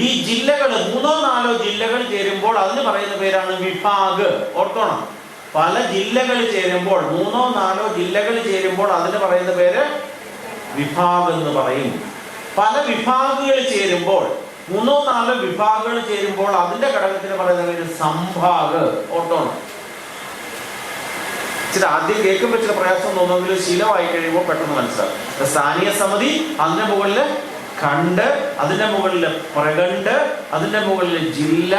[SPEAKER 1] ഈ ജില്ലകൾ മൂന്നോ നാലോ ജില്ലകൾ ചേരുമ്പോൾ അതിന് പറയുന്ന പേരാണ് വിഭാഗ്. ഓർത്തോണം? പല ജില്ലകൾ ചേരുമ്പോൾ മൂന്നോ നാലോ ജില്ലകൾ ചേരുമ്പോൾ അതിന് പറയുന്ന പേര് വിഭാഗ് എന്ന് പറയും. പല വിഭാഗങ്ങൾ ചേരുമ്പോൾ മൂന്നോ നാലോ വിഭാഗങ്ങൾ ചേരുമ്പോൾ അതിന്റെ ഘടകത്തിന് പറയുന്ന ഒരു സംഭാഗ് ഓർത്തോണം ചില ആദ്യം കേൾക്കുമ്പോൾ ചില പ്രയാസം തോന്നുമെങ്കിലും ശീലമായി കഴിയുമ്പോൾ പെട്ടെന്ന് മനസ്സിലാവും സ്ഥാനീയ സമിതി അതിന്റെ മുകളിൽ കണ്ട് അതിന്റെ മുകളിൽ പ്രകണ്ട് അതിന്റെ മുകളിൽ ജില്ല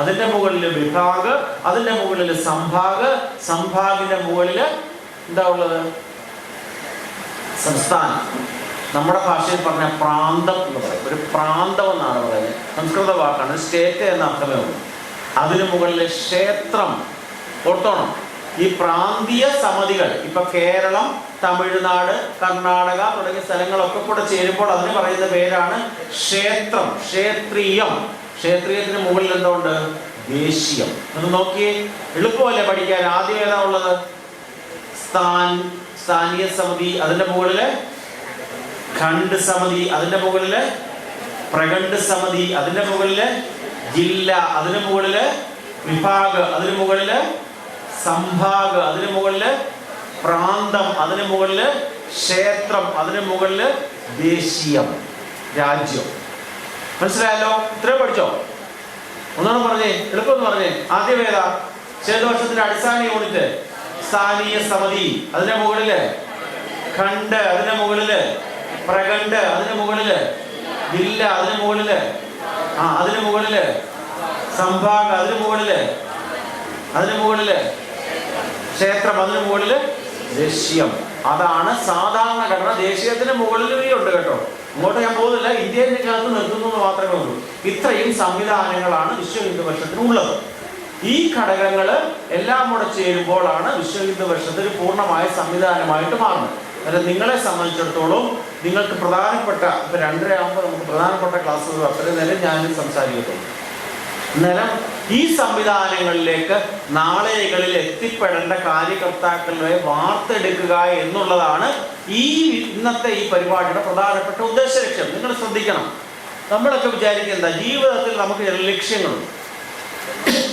[SPEAKER 1] അതിന്റെ മുകളിൽ വിഭാഗ് അതിന്റെ മുകളിൽ സംഭാഗ് സംഭാഗിന്റെ മുകളിൽ എന്താ ഉള്ളത്? സംസ്ഥാനം. നമ്മുടെ ഭാഷയിൽ പറഞ്ഞ പ്രാന്തം എന്ന് പറയും. ഒരു പ്രാന്തം എന്നാണ് പറയുന്നത്. സംസ്കൃത വാക്കാണ് സ്റ്റേറ്റ് എന്ന അർത്ഥമേ ഉള്ളൂ. അതിനു മുകളിലെ ക്ഷേത്രം ഓർത്തോണം. ഈ പ്രാന്തീയ സമിതികൾ ഇപ്പൊ കേരളം തമിഴ്നാട് കർണാടക തുടങ്ങിയ സ്ഥലങ്ങളൊക്കെ കൂടെ ചേരുമ്പോൾ അതിന് പറയുന്ന പേരാണ് ക്ഷേത്രം ക്ഷേത്രീയം. ക്ഷേത്രീയത്തിന് മുകളിൽ എന്തുകൊണ്ട് ദേശീയം. ഒന്ന് നോക്കിയേ. എളുപ്പമല്ലേ പഠിക്കാൻ? ആദ്യം ഏതാ ഉള്ളത്? സ്ഥാൻ സ്ഥാനീയ സമിതി അതിന്റെ മുകളിൽ ഖണ്ഡ് സമിതി അതിന്റെ മുകളിൽ പ്രഖണ്ഡ് സമിതി അതിന്റെ മുകളിൽ ജില്ല അതിന് മുകളിൽ വിഭാഗ് അതിന് മുകളിൽ സംഭാഗ് അതിന് മുകളിൽ പ്രാന്തം അതിന് മുകളിൽ ക്ഷേത്രം അതിന് മുകളിൽ ദേശീയം രാജ്യം. മനസ്സിലായല്ലോ? ഇത്രയും പഠിച്ചോ? ഒന്നാണ് പറഞ്ഞേ എളുപ്പം പറഞ്ഞേ. ആദ്യ വേദ ശേതവർഷത്തിന്റെ അടിസ്ഥാന യൂണിറ്റ്. സ്ഥാനീയ സമിതി അതിന്റെ മുകളിൽ ഖണ്ഡ് അതിന്റെ മുകളിൽ പ്രകണ്ഡ് അതിന് മുകളിൽ. ഇല്ല അതിന് മുകളിൽ. ആ അതിന് മുകളിൽ. സംഭാഗ അതിന് മുകളിൽ. അതിന് മുകളിൽ. ക്ഷേത്രം അതിന് മുകളിൽ. ദേശീയം. അതാണ് സാധാരണ ഘടന ദേശീയത്തിന് മുകളിൽ ഉണ്ട് കേട്ടോ. ഇങ്ങോട്ട് ഞാൻ പോകുന്നില്ല. ഇന്ത്യയിലേക്കകത്ത് നിർത്തുന്നു എന്ന് മാത്രമേ ഉള്ളൂ. ഇത്രയും സംവിധാനങ്ങളാണ് വിശ്വ ഹിന്ദു ഉള്ളത്. ഈ ഘടകങ്ങൾ എല്ലാം കൂടെ ചേരുമ്പോഴാണ് വിശ്വ ഹിന്ദു പൂർണമായ സംവിധാനമായിട്ട് മാറുന്നത്. അതായത് നിങ്ങളെ സംബന്ധിച്ചിടത്തോളം നിങ്ങൾക്ക് പ്രധാനപ്പെട്ട ഇപ്പൊ രണ്ടര ആകുമ്പോൾ നമുക്ക് പ്രധാനപ്പെട്ട ക്ലാസ്സുകൾ അത്രയും നേരം ഞാൻ സംസാരിക്കത്തുള്ളൂ. അന്നേരം ഈ സംവിധാനങ്ങളിലേക്ക് നാളെകളിൽ എത്തിപ്പെടേണ്ട കാര്യകർത്താക്കളെ വാർത്തെടുക്കുക എന്നുള്ളതാണ് ഈ ഇന്നത്തെ ഈ പരിപാടിയുടെ പ്രധാനപ്പെട്ട ഉദ്ദേശ ലക്ഷ്യം നിങ്ങൾ ശ്രദ്ധിക്കണം. നമ്മളൊക്കെ വിചാരിക്കുക എന്താ? ജീവിതത്തിൽ നമുക്ക് ചില ലക്ഷ്യങ്ങളുണ്ട്.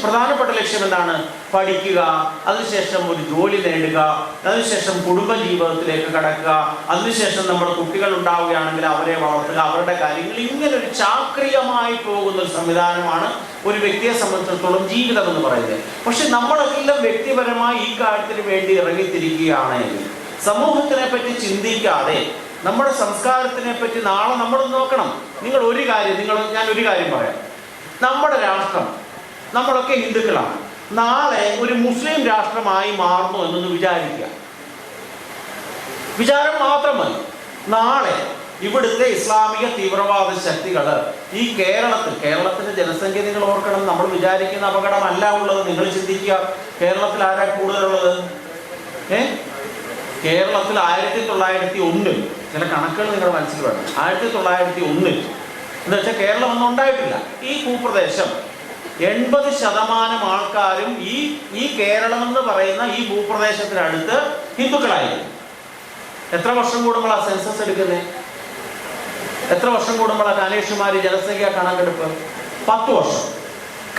[SPEAKER 1] പ്രധാനപ്പെട്ട ലക്ഷ്യം എന്താണ്? പഠിക്കുക അതിനുശേഷം ഒരു ജോലി നേടുക അതിനുശേഷം കുടുംബ ജീവിതത്തിലേക്ക് കടക്കുക അതിനുശേഷം നമ്മുടെ കുട്ടികൾ ഉണ്ടാവുകയാണെങ്കിൽ അവരെ വളർത്തുക അവരുടെ കാര്യങ്ങൾ ഇങ്ങനെ ഒരു ചാക്രികമായി പോകുന്ന ഒരു സംവിധാനമാണ് ഒരു വ്യക്തിയെ സംബന്ധിച്ചിടത്തോളം ജീവിതം എന്ന് പറയുന്നത്. പക്ഷെ നമ്മളെല്ലാം വ്യക്തിപരമായി ഈ കാര്യത്തിന് വേണ്ടി ഇറങ്ങിത്തിരിക്കുകയാണെങ്കിൽ സമൂഹത്തിനെ പറ്റി ചിന്തിക്കാതെ നമ്മുടെ സംസ്കാരത്തിനെ പറ്റി നാളെ നമ്മൾ നോക്കണം. നിങ്ങൾ ഒരു കാര്യം നിങ്ങൾ ഞാൻ ഒരു കാര്യം പറയാം. നമ്മുടെ രാഷ്ട്രം നമ്മളൊക്കെ ഹിന്ദുക്കളാണ്. നാളെ ഒരു മുസ്ലിം രാഷ്ട്രമായി മാറുന്നു എന്നൊന്ന് വിചാരിക്കുക. വിചാരം മാത്രമല്ല നാളെ ഇവിടുത്തെ ഇസ്ലാമിക തീവ്രവാദ ശക്തികൾ ഈ കേരളത്തിൽ കേരളത്തിന്റെ ജനസംഖ്യ നിങ്ങൾ ഓർക്കണം നമ്മൾ വിചാരിക്കുന്ന അപകടമല്ല ഉള്ളത് നിങ്ങൾ ചിന്തിക്കുക കേരളത്തിൽ ആരാ കൂടുതലുള്ളത്? ഏ? കേരളത്തിൽ ആയിരത്തി തൊള്ളായിരത്തി ഒന്നിൽ ചില കണക്കുകൾ നിങ്ങളുടെ മനസ്സിൽ വേണം. ആയിരത്തി തൊള്ളായിരത്തി ഒന്നിൽ എന്ന് വെച്ചാൽ കേരളം ഒന്നും ഉണ്ടായിട്ടില്ല. ഈ ഭൂപ്രദേശം എൺപത് ശതമാനം ആൾക്കാരും ഈ ഈ കേരളം എന്ന് പറയുന്ന ഈ ഭൂപ്രദേശത്തിനടുത്ത് ഹിന്ദുക്കളായിരുന്നു എത്ര വർഷം കൂടുമ്പോഴാണ് സെൻസസ് എടുക്കുന്നത് എത്ര വർഷം കൂടുമ്പോഴാണ് കാനേഷുമാരി ജനസംഖ്യ കണക്കെടുപ്പ് പത്ത് വർഷം.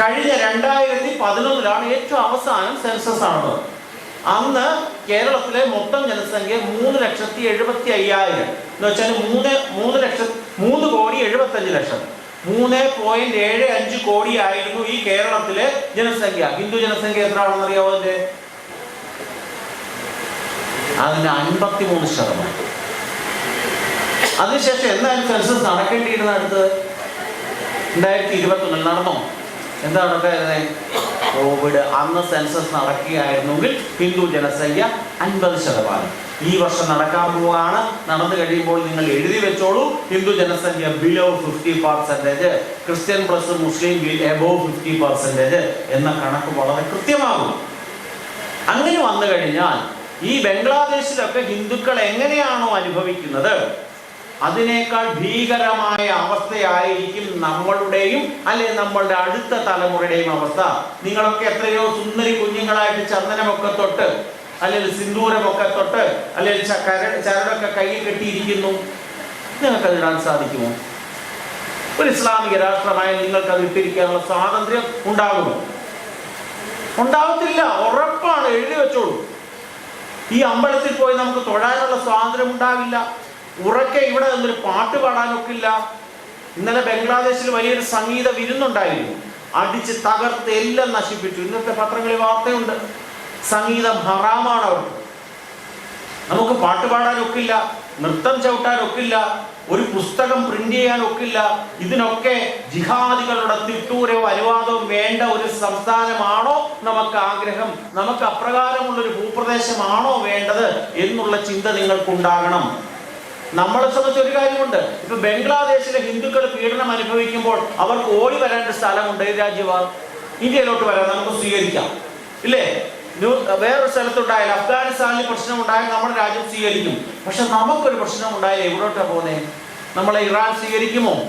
[SPEAKER 1] കഴിഞ്ഞ രണ്ടായിരത്തി പതിനൊന്നിലാണ് ഏറ്റവും അവസാനം സെൻസസ് ആണത്. അന്ന് കേരളത്തിലെ മൊത്തം ജനസംഖ്യ മൂന്ന് ലക്ഷത്തി എഴുപത്തി അയ്യായിരം. എന്ന് വെച്ചാൽ മൂന്ന് മൂന്ന് ലക്ഷം മൂന്ന് കോടി എഴുപത്തഞ്ച് ലക്ഷം. മൂന്ന് പോയിന്റ് ഏഴ് അഞ്ച് കോടിയായിരുന്നു ഈ കേരളത്തിലെ ജനസംഖ്യ. ഹിന്ദു ജനസംഖ്യ എത്ര ആണെന്ന് അറിയാവോ അതിന്റെ? അതിന്റെ അൻപത്തി മൂന്ന് ശതമാനം. അതിനുശേഷം എന്തായാലും സെൻസസ് നടക്കേണ്ടിയിരുന്ന അടുത്ത്? രണ്ടായിരത്തി ഇരുപത്തൊന്നിൽ നടന്നോ? എന്താണ് നടക്കായിരുന്നേ കോവിഡ് അന്ന് സെൻസസ് നടക്കുകയായിരുന്നെങ്കിൽ ഹിന്ദു ജനസംഖ്യ അൻപത് ശതമാനം. ഈ വർഷം നടക്കാൻ പോവുകയാണ്. നടന്നു കഴിയുമ്പോൾ നിങ്ങൾ എഴുതി വെച്ചോളൂ. ഹിന്ദു ജനസംഖ്യ below fifty percentage Christian plus Muslim above fifty percentage എന്ന കണക്ക് വളരെ കൃത്യമാകും. അങ്ങനെ വന്നു കഴിഞ്ഞാൽ ഈ ബംഗ്ലാദേശിലൊക്കെ ഹിന്ദുക്കൾ എങ്ങനെയാണോ അനുഭവിക്കുന്നത്? അതിനേക്കാൾ ഭീകരമായ അവസ്ഥയായിരിക്കും നമ്മളുടെയും അല്ലെ നമ്മളുടെ അടുത്ത തലമുറയുടെയും അവസ്ഥ. നിങ്ങളൊക്കെ എത്രയോ സുന്ദരി കുഞ്ഞുങ്ങളായിട്ട് ചന്ദനമൊക്കെ തൊട്ട് അല്ലെങ്കിൽ സിന്ദൂരമൊക്കെ തൊട്ട് അല്ലെങ്കിൽ ചരടൊക്കെ കൈ കെട്ടിയിരിക്കുന്നു. നിങ്ങൾക്ക് അതിടാൻ സാധിക്കുമോ? ഒരു ഇസ്ലാമിക രാഷ്ട്രമായ നിങ്ങൾക്ക് അത് ഇട്ടിരിക്കാനുള്ള സ്വാതന്ത്ര്യം ഉണ്ടാകുമോ? ഉണ്ടാവത്തില്ല. ഉറപ്പാണ്. എഴുതി വെച്ചോളൂ. ഈ അമ്പലത്തിൽ പോയി നമുക്ക് തൊഴാനുള്ള സ്വാതന്ത്ര്യം ഉണ്ടാവില്ല. ഉറക്കെ ഇവിടെ നിന്നൊരു പാട്ട് പാടാനൊക്കില്ല. ഇന്നലെ ബംഗ്ലാദേശിൽ വലിയൊരു സംഗീത വിരുന്നുണ്ടായിരുന്നു. അടിച്ച് തകർത്ത് എല്ലാം നശിപ്പിച്ചു. ഇന്നത്തെ പത്രങ്ങളിൽ വാർത്തയുണ്ട്. സംഗീതം ഹറാമാണ് അവർക്ക്. നമുക്ക് പാട്ട് പാടാനൊക്കില്ല നൃത്തം ചവിട്ടാനൊക്കില്ല ഒരു പുസ്തകം പ്രിന്റ് ചെയ്യാനൊക്കില്ല. ഇതിനൊക്കെ ജിഹാദികളുടെ തിട്ടൂരവും അനുവാദവും വേണ്ട ഒരു സംസ്ഥാനമാണോ നമുക്ക് ആഗ്രഹം? നമുക്ക് അപ്രകാരമുള്ള ഒരു ഭൂപ്രദേശമാണോ വേണ്ടത് എന്നുള്ള ചിന്ത നിങ്ങൾക്കുണ്ടാകണം. നമ്മളെ സംബന്ധിച്ച് ഒരു കാര്യമുണ്ട്. ഇപ്പൊ ബംഗ്ലാദേശിലെ ഹിന്ദുക്കൾ പീഡനം അനുഭവിക്കുമ്പോൾ അവർക്ക് ഓടി വരേണ്ട സ്ഥലമുണ്ട്. ഏത് രാജ്യമാണ് ഇന്ത്യയിലോട്ട് വരാൻ നമുക്ക് സ്വീകരിക്കാം. ഇല്ലേ? വേറൊരു സ്ഥലത്തുണ്ടായാലും അഫ്ഗാനിസ്ഥാനിൽ പ്രശ്നം ഉണ്ടായാൽ നമ്മുടെ രാജ്യം സ്വീകരിക്കും. പക്ഷെ നമുക്കൊരു പ്രശ്നം ഉണ്ടായാൽ എവിടോട്ടാ പോകുന്നേ നമ്മളെ ഇറാൻ സ്വീകരിക്കുമോ?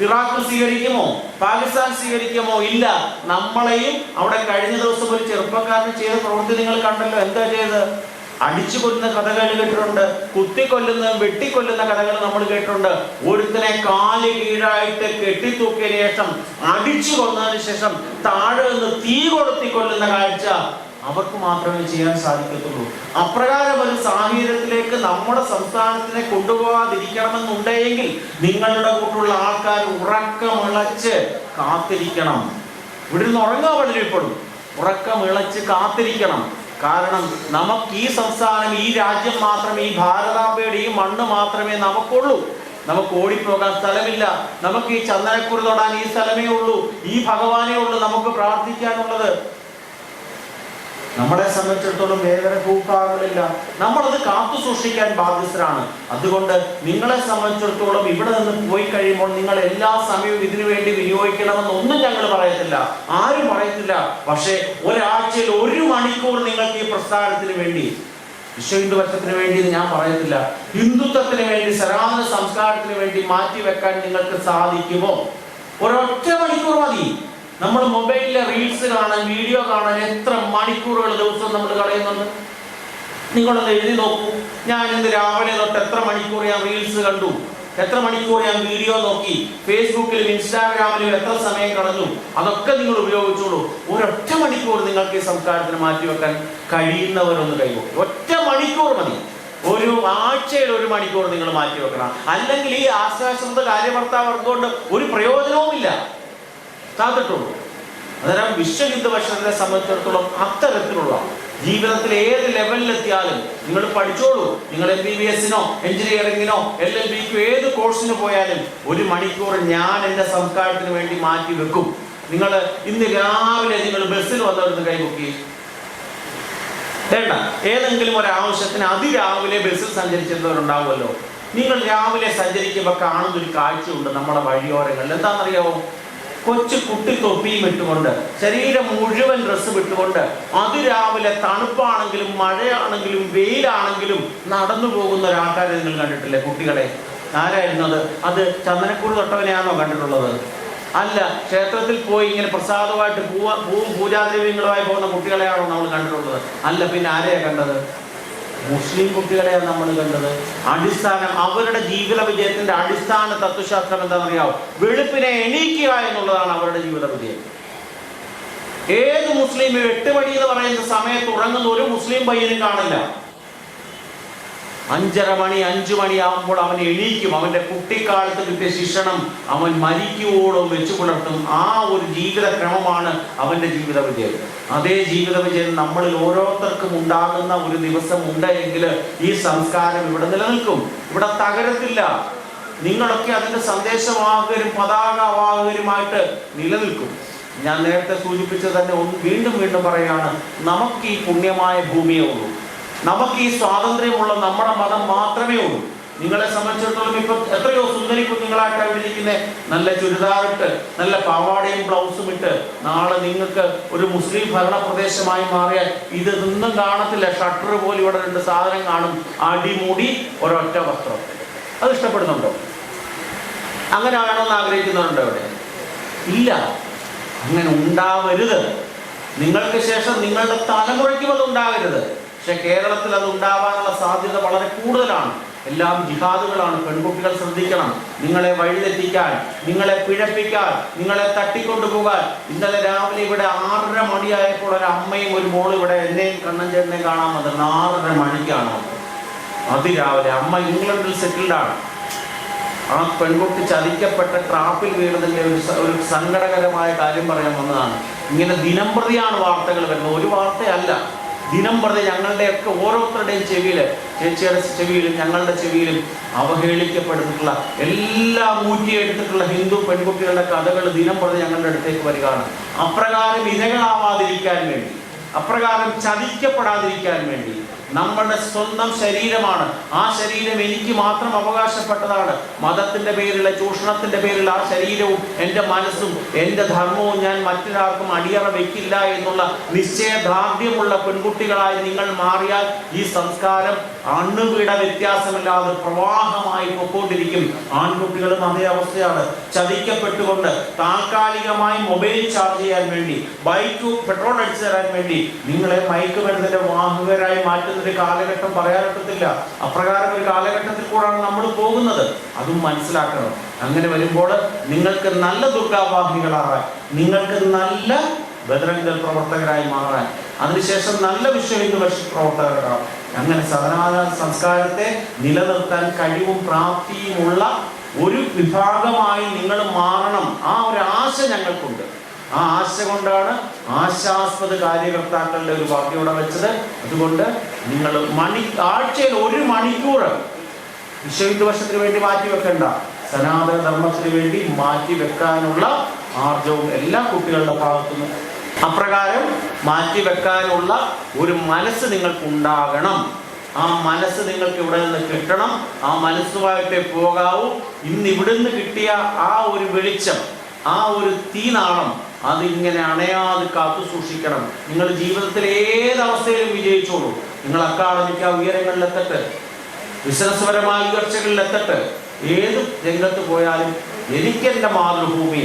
[SPEAKER 1] ഇറാഖ് സ്വീകരിക്കുമോ? പാകിസ്ഥാൻ സ്വീകരിക്കുമോ? ഇല്ല. നമ്മളെയും അവിടെ കഴിഞ്ഞ ദിവസം ഒരു ചെറുപ്പക്കാരന് ചെയ്ത പ്രവൃത്തി നിങ്ങൾ കണ്ടല്ലോ. എന്താ ചെയ്തത്? അടിച്ചു കൊല്ലുന്ന കഥകൾ കേട്ടിട്ടുണ്ട് കുത്തിക്കൊല്ലുന്ന വെട്ടിക്കൊല്ലുന്ന കഥകൾ നമ്മൾ കേട്ടിട്ടുണ്ട്. ഒരുത്തനെ കാൽ കീഴായിട്ട് കെട്ടിത്തൂക്കിയ ശേഷം അടിച്ചു കൊന്നതിന് ശേഷം താഴെ നിന്ന് തീ കൊളുത്തി കൊല്ലുന്ന കാഴ്ച അവർക്ക് മാത്രമേ ചെയ്യാൻ സാധിക്കത്തുള്ളൂ. അപ്രകാരം ഒരു സാഹചര്യത്തിലേക്ക് നമ്മുടെ സംസ്ഥാനത്തിനെ കൊണ്ടുപോകാതിരിക്കണമെന്നുണ്ടെങ്കിൽ നിങ്ങളുടെ കൂട്ടുള്ള ആൾക്കാർ ഉറക്കമിളച്ച് കാത്തിരിക്കണം. ഇവിടെ നിന്ന് ഉറങ്ങാൻ വളരെ ഉറക്കമിളച്ച് കാത്തിരിക്കണം. കാരണം നമുക്ക് ഈ സംസ്ഥാനം ഈ രാജ്യം മാത്രമേ ഈ ഭാരതാംബയുടെ ഈ മണ്ണ് മാത്രമേ നമുക്കുള്ളൂ. നമുക്ക് ഓടിപ്പോകാൻ സ്ഥലമില്ല. നമുക്ക് ഈ ചന്ദനക്കുറി തൊടാൻ ഈ സ്ഥലമേ ഉള്ളൂ. ഈ ഭഗവാനേ ഉള്ളൂ നമുക്ക് പ്രാർത്ഥിക്കാനുള്ളത്. നമ്മളെ സംബന്ധിച്ചിടത്തോളം വേദന ഭൂഭാഗങ്ങളില്ല നമ്മളത് കാത്തു സൂക്ഷിക്കാൻ ബാധ്യസ്ഥരാണ്. അതുകൊണ്ട് നിങ്ങളെ സംബന്ധിച്ചിടത്തോളം ഇവിടെ നിന്ന് പോയി കഴിയുമ്പോൾ നിങ്ങൾ എല്ലാ സമയവും ഇതിനു വേണ്ടി വിനിയോഗിക്കണമെന്നൊന്നും ഞങ്ങൾ പറയത്തില്ല. ആരും പറയത്തില്ല. പക്ഷേ ഒരാഴ്ചയിൽ ഒരു മണിക്കൂർ നിങ്ങൾക്ക് ഈ പ്രസ്ഥാനത്തിന് വേണ്ടി വിശ്വ ഹിന്ദുപക്ഷത്തിന് വേണ്ടി ഞാൻ പറയത്തില്ല. ഹിന്ദുത്വത്തിന് വേണ്ടി സനാതന സംസ്കാരത്തിന് വേണ്ടി മാറ്റി വെക്കാൻ നിങ്ങൾക്ക് സാധിക്കുമോ? മതി നമ്മൾ മൊബൈലിലെ റീൽസ് കാണാൻ വീഡിയോ കാണാൻ എത്ര മണിക്കൂറുകൾ ദിവസം നമ്മൾ കളയുന്നുണ്ട്? നിങ്ങളൊന്ന് എഴുതി നോക്കൂ. ഞാൻ ഇന്ന് രാവിലെ തൊട്ട് എത്ര മണിക്കൂർ ഞാൻ റീൽസ് കണ്ടു? എത്ര മണിക്കൂർ ഞാൻ വീഡിയോ നോക്കി? ഫേസ്ബുക്കിലും ഇൻസ്റ്റാഗ്രാമിലും എത്ര സമയം കളഞ്ഞു അതൊക്കെ നിങ്ങൾ ഉപയോഗിച്ചോളൂ. ഒരൊറ്റ മണിക്കൂർ നിങ്ങൾക്ക് ഈ സംസ്കാരത്തിന് മാറ്റിവെക്കാൻ കഴിയുന്നവരൊന്ന് കൈകൊള്ളു. ഒറ്റ മണിക്കൂർ മതി. ഒരു ആഴ്ചയിൽ ഒരു മണിക്കൂർ നിങ്ങൾ മാറ്റി വെക്കണം. അല്ലെങ്കിൽ ഈ ആശ്വാസത്തെ കാര്യഭർത്താവർക്കൊണ്ട് ഒരു പ്രയോജനവുമില്ല? സാധിട്ടുള്ളൂ അന്നേരം വിശ്വഹിന്ദു പക്ഷത്തെ സംബന്ധിച്ചിടത്തോളം അത്തരത്തിലുള്ള ജീവിതത്തിൽ ഏത് ലെവലിലെത്തിയാലും നിങ്ങൾ പഠിച്ചോളൂ. നിങ്ങൾ എം ബി ബി എസിനോ എഞ്ചിനീയറിംഗിനോ എൽ എൽ ബിക്കോ ഏത് കോഴ്സിന് പോയാലും ഒരു മണിക്കൂർ ഞാൻ എന്റെ സംസ്കാരത്തിന് വേണ്ടി മാറ്റി വെക്കും. നിങ്ങൾ ഇന്ന് രാവിലെ നിങ്ങൾ ബസ്സിൽ വന്നവരുന്ന് കൈപൊക്കി വേണ്ട. ഏതെങ്കിലും ഒരു ആവശ്യത്തിന് അതിരാവിലെ ബസ്സിൽ സഞ്ചരിച്ചിരുന്നവരുണ്ടാവുമല്ലോ. നിങ്ങൾ രാവിലെ സഞ്ചരിക്കുമ്പോൾ കാണുന്നൊരു കാഴ്ചയുണ്ട് നമ്മുടെ വഴിയോരങ്ങളിൽ. എന്താണെന്നറിയാമോ കൊച്ചു കുട്ടി തൊപ്പിയും ഇട്ടുകൊണ്ട് ശരീരം മുഴുവൻ ഡ്രസ്സ് വിട്ടുകൊണ്ട് അതിരാവിലെ തണുപ്പാണെങ്കിലും മഴയാണെങ്കിലും വെയിലാണെങ്കിലും നടന്നു പോകുന്ന ഒരാൾക്കാരെ നിങ്ങൾ കണ്ടിട്ടില്ലേ കുട്ടികളെ? ആരായിരുന്നു അത്? അത് ചന്ദനക്കൂട് തൊട്ടവനെയാണോ കണ്ടിട്ടുള്ളത്? അല്ല ക്ഷേത്രത്തിൽ പോയി ഇങ്ങനെ പ്രസാദമായിട്ട് പൂവ പൂവും പൂജാദ്രവ്യങ്ങളുമായി പോകുന്ന കുട്ടികളെയാണോ നമ്മൾ കണ്ടിട്ടുള്ളത്? അല്ല പിന്നെ ആരെയാണ് കണ്ടത്? മുസ്ലിം കുട്ടികളെയാണ് നമ്മൾ കണ്ടത്. അടിസ്ഥാനം അവരുടെ ജീവിത വിജയത്തിന്റെ അടിസ്ഥാന തത്വശാസ്ത്രം എന്താണെന്നറിയാവോ? വെളുപ്പിനെ എണീക്കുക എന്നുള്ളതാണ് അവരുടെ ജീവിത വിജയം ഏത് മുസ്ലിം എട്ട് മണി എന്ന് പറയുന്ന സമയത്ത് ഉറങ്ങുന്ന ഒരു മുസ്ലിം പയ്യനും കാണില്ല. അഞ്ചര മണി അഞ്ചു മണിയാകുമ്പോൾ അവൻ എണീക്കും. അവന്റെ കുട്ടിക്കാലത്ത് കിട്ടിയ ശിക്ഷണം അവൻ മരിക്കുവോളം വെച്ചു പുലർത്തും ആ ഒരു ജീവിത ക്രമമാണ് അവന്റെ ജീവിത വിജയം അതേ ജീവിത വിജയം നമ്മളിൽ ഓരോരുത്തർക്കും ഉണ്ടാകുന്ന ഒരു ദിവസം ഉണ്ട് എങ്കിൽ ഈ സംസ്കാരം ഇവിടെ നിലനിൽക്കും. ഇവിടെ തകരത്തില്ല. നിങ്ങളൊക്കെ അതിന്റെ സന്ദേശവാഹകരും പതാകവാഹകരുമായിട്ട് നിലനിൽക്കും. ഞാൻ നേരത്തെ സൂചിപ്പിച്ചത് തന്നെ വീണ്ടും വീണ്ടും പറയുകയാണ് നമുക്ക് ഈ പുണ്യമായ ഭൂമിയേ ഉള്ളൂ. നമുക്ക് ഈ സ്വാതന്ത്ര്യമുള്ള നമ്മുടെ മതം മാത്രമേ ഉള്ളൂ. നിങ്ങളെ സംബന്ധിച്ചിടത്തോളം ഇപ്പൊ എത്രയോ സുന്ദരി കുഞ്ഞുങ്ങളായിട്ട് അവിടെ ഇരിക്കുന്നത് നല്ല ചുരിദാറിട്ട് നല്ല പാവാടയും ബ്ലൗസും ഇട്ട് നാളെ നിങ്ങൾക്ക് ഒരു മുസ്ലിം ഭരണ പ്രദേശമായി മാറിയാൽ ഇത് നിന്നും കാണത്തില്ല. ഷട്ടർ പോലെ ഇവിടെ രണ്ട് സാധനം കാണും. അടിമൂടി ഒരൊറ്റ വസ്ത്രം. അത് ഇഷ്ടപ്പെടുന്നുണ്ടോ? അങ്ങനെ ആകണമെന്ന് ആഗ്രഹിക്കുന്നുണ്ടോ അവിടെ? ഇല്ല. അങ്ങനെ ഉണ്ടാവരുത്. നിങ്ങൾക്ക് ശേഷം നിങ്ങളുടെ തലമുറയ്ക്കും അത് ഉണ്ടാകരുത് പക്ഷെ കേരളത്തിൽ അത് ഉണ്ടാവാനുള്ള സാധ്യത വളരെ കൂടുതലാണ്. എല്ലാം ജിഹാദുകളാണ്. പെൺകുട്ടികൾ ശ്രദ്ധിക്കണം. നിങ്ങളെ വഴിതെറ്റിക്കാൻ നിങ്ങളെ പിഴപ്പിക്കാൻ നിങ്ങളെ തട്ടിക്കൊണ്ടുപോകാൻ. ഇന്നലെ രാവിലെ ഇവിടെ ആറര മണിയായപ്പോൾ ഒരു അമ്മയും ഒരു മോളും ഇവിടെ എന്നെയും കണ്ണൻ ചേട്ടനെയും കാണാൻ വന്നിരുന്നു. ആറര മണിക്കാണ്. അതിരാവിലെ അമ്മ ഇംഗ്ലണ്ടിൽ സെറ്റിൽഡ് ആണ്. ആ പെൺകുട്ടി ചതിക്കപ്പെട്ട ട്രാപ്പിൽ വീണതിന്റെ ഒരു ഒരു സങ്കടകരമായ കാര്യം പറയാൻ വന്നതാണ്. ഇങ്ങനെ ദിനംപ്രതിയാണ് വാർത്തകൾ വരുന്നത്. ഒരു വാർത്തയല്ല. ദിനംപ്രതി ഞങ്ങളുടെയൊക്കെ ഓരോരുത്തരുടെയും ചെവിയിൽ ചേച്ചിയുടെ ചെവിയിലും ഞങ്ങളുടെ ചെവിയിലും അവഹേളിക്കപ്പെട്ടിട്ടുള്ള എല്ലാ ഊറ്റിയെടുത്തിട്ടുള്ള ഹിന്ദു പെൺകുട്ടികളുടെ കഥകൾ ദിനം പ്രതി ഞങ്ങളുടെ അടുത്തേക്ക് വരികയാണ്. അപ്രകാരം ഇരകളാവാതിരിക്കാൻ വേണ്ടി അപ്രകാരം ചതിക്കപ്പെടാതിരിക്കാൻ വേണ്ടി നമ്മുടെ സ്വന്തം ശരീരമാണ്. ആ ശരീരം എനിക്ക് മാത്രം അവകാശപ്പെട്ടതാണ്. മതത്തിന്റെ പേരിൽ ചൂഷണത്തിന്റെ പേരിൽ ആ ശരീരവും എന്റെ മനസ്സും എന്റെ ധർമ്മവും ഞാൻ മറ്റൊരാൾക്കും അടിയറ വെക്കില്ല എന്നുള്ള നിശ്ചയദാർഢ്യമുള്ള പെൺകുട്ടികളായി നിങ്ങൾ മാറിയാൽ ഈ സംസ്കാരം അണുവിട വ്യത്യാസമില്ലാതെ പ്രവാഹമായി പൊക്കോണ്ടിരിക്കും. ആൺകുട്ടികളും അതേ അവസ്ഥയാണ്. ചതിക്കപ്പെട്ടുകൊണ്ട് താൽക്കാലികമായി മൊബൈൽ ചാർജ് ചെയ്യാൻ വേണ്ടി ബൈക്ക് പെട്രോൾ അടിച്ചു തരാൻ വേണ്ടി നിങ്ങളെ മയക്കുമരുന്നിന്റെ വാഹകരായി മാറ്റുന്ന ഒരു കാലഘട്ടം പറയാനൊക്കത്തില്ല അപ്രകാരം ഒരു കാലഘട്ടത്തിൽ കൂടാണ് നമ്മൾ പോകുന്നത്. അതും മനസ്സിലാക്കണം. അങ്ങനെ വരുമ്പോൾ നിങ്ങൾക്ക് നല്ല ദുർഗാവാഹികളാകാൻ നിങ്ങൾക്ക് നല്ല ബദരംഗൽ പ്രവർത്തകരായി മാറാൻ അതിനുശേഷം നല്ല വിശ്വഹിന്ദു പരിഷത്ത് പ്രവർത്തകരാകാം. അങ്ങനെ സദനാഥ സംസ്കാരത്തെ നിലനിർത്താൻ കഴിവും പ്രാപ്തിയുമുള്ള ഒരു വിഭാഗമായി നിങ്ങൾ മാറണം. ആ ഒരു ആശ ഞങ്ങൾക്കുണ്ട്. ആ ആശ കൊണ്ടാണ് ആശാസ്പദ കാര്യകർത്താക്കളുടെ ഒരു വാക്യം ഇവിടെ വെച്ചത്. അതുകൊണ്ട് നിങ്ങൾ മണി ആഴ്ചയിൽ ഒരു മണിക്കൂർ വിശ്വ വേണ്ടി മാറ്റി വെക്കണ്ട. സനാതന ധർമ്മത്തിന് വേണ്ടി മാറ്റി വെക്കാനുള്ള ആർജവും എല്ലാ കുട്ടികളുടെ ഭാഗത്തുനിന്നും. അപ്രകാരം മാറ്റി വെക്കാനുള്ള ഒരു മനസ്സ് നിങ്ങൾക്ക് ഉണ്ടാകണം ആ മനസ്സ് നിങ്ങൾക്ക് ഇവിടെ നിന്ന് കിട്ടണം. ആ മനസ്സുമായിട്ടേ പോകാവൂ. ഇന്ന് നിന്ന് കിട്ടിയ ആ ഒരു വെളിച്ചം ആ ഒരു തീനാളം അതിങ്ങനെ അണയാതെ കാത്തു സൂക്ഷിക്കണം. നിങ്ങൾ ജീവിതത്തിൽ ഏത് അവസ്ഥയിലും വിജയിച്ചോളൂ. നിങ്ങൾ അക്കാഡമിക്ക ഉയരങ്ങളിലെത്തട്ടെ. ബിസിനസ് പരമായ ഉയർച്ചകളിൽ എത്തട്ടെ ഏത് രംഗത്ത് പോയാലും എനിക്ക് എന്റെ മാതൃഭൂമി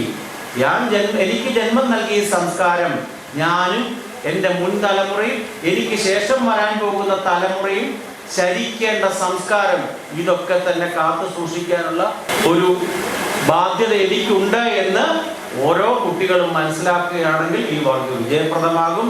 [SPEAKER 1] ഞാൻ ജന്മ എനിക്ക് ജന്മം നൽകിയ സംസ്കാരം ഞാനും എന്റെ മുൻ തലമുറയും എനിക്ക് ശേഷം വരാൻ പോകുന്ന തലമുറയും ശരിക്കേണ്ട സംസ്കാരം ഇതൊക്കെ തന്നെ കാത്തു സൂക്ഷിക്കാനുള്ള ഒരു ബാധ്യത എനിക്കുണ്ട് എന്ന് ഓരോ കുട്ടികളും മനസ്സിലാക്കുകയാണെങ്കിൽ ഈ വർഗം വിജയപ്രദമാകും.